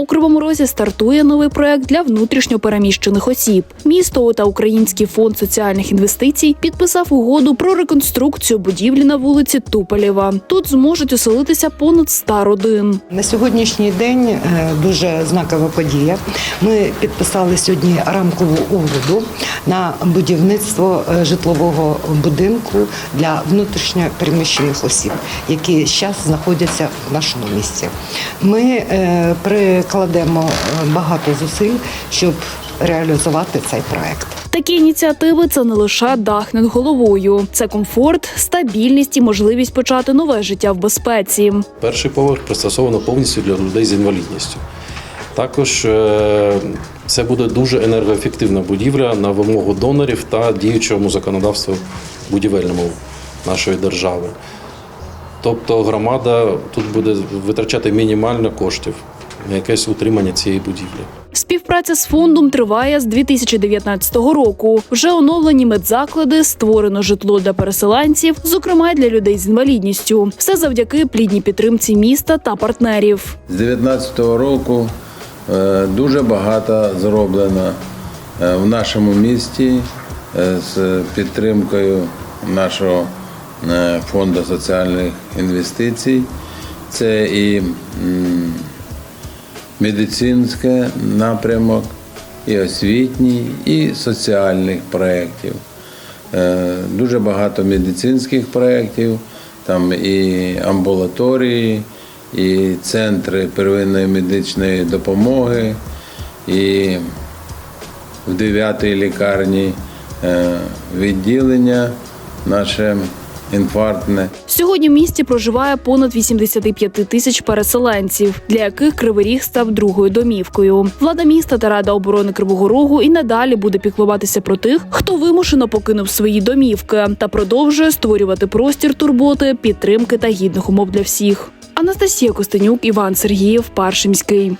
У Кривому Розі стартує новий проект для внутрішньо переміщених осіб. Місто та Український фонд соціальних інвестицій підписав угоду про реконструкцію будівлі на вулиці Туполєва. Тут зможуть оселитися понад 100 родин. На сьогоднішній день е, дуже знакова подія. Ми підписали сьогодні рамкову угоду на будівництво е, житлового будинку для внутрішньо переміщених осіб, які зараз знаходяться в нашому місті. Ми е, прикладемо е, багато зусиль, щоб реалізувати цей проект. Такі ініціативи це не лише дах над головою, це комфорт, стабільність і можливість почати нове життя в безпеці. Перший поверх пристосовано повністю для людей з інвалідністю. Також е, це буде дуже енергоефективна будівля на вимогу донорів та діючому законодавству будівельному нашої держави. Тобто громада тут буде витрачати мінімально коштів на якесь утримання цієї будівлі. Співпраця з фондом триває з 2019 року. Вже оновлені медзаклади, створено житло для переселенців, зокрема й для людей з інвалідністю. Все завдяки плідній підтримці міста та партнерів. З 19-го року е, дуже багато зроблено е, в нашому місті е, з підтримкою нашого фонду соціальних інвестицій. Це і медицинський напрямок, і освітній, і соціальних проєктів. Е, Дуже багато медицинських проєктів, там і амбулаторії, і центри первинної медичної допомоги, і в 9-й лікарні е, відділення наше інфарктне. Сьогодні в місті проживає понад 85 тисяч переселенців, для яких Кривий Ріг став другою домівкою. Влада міста та Рада оборони Кривого Рогу і надалі буде піклуватися про тих, хто вимушено покинув свої домівки, та продовжує створювати простір турботи, підтримки та гідних умов для всіх. Анастасія Костенюк, Іван Сергіїв, Паршимський.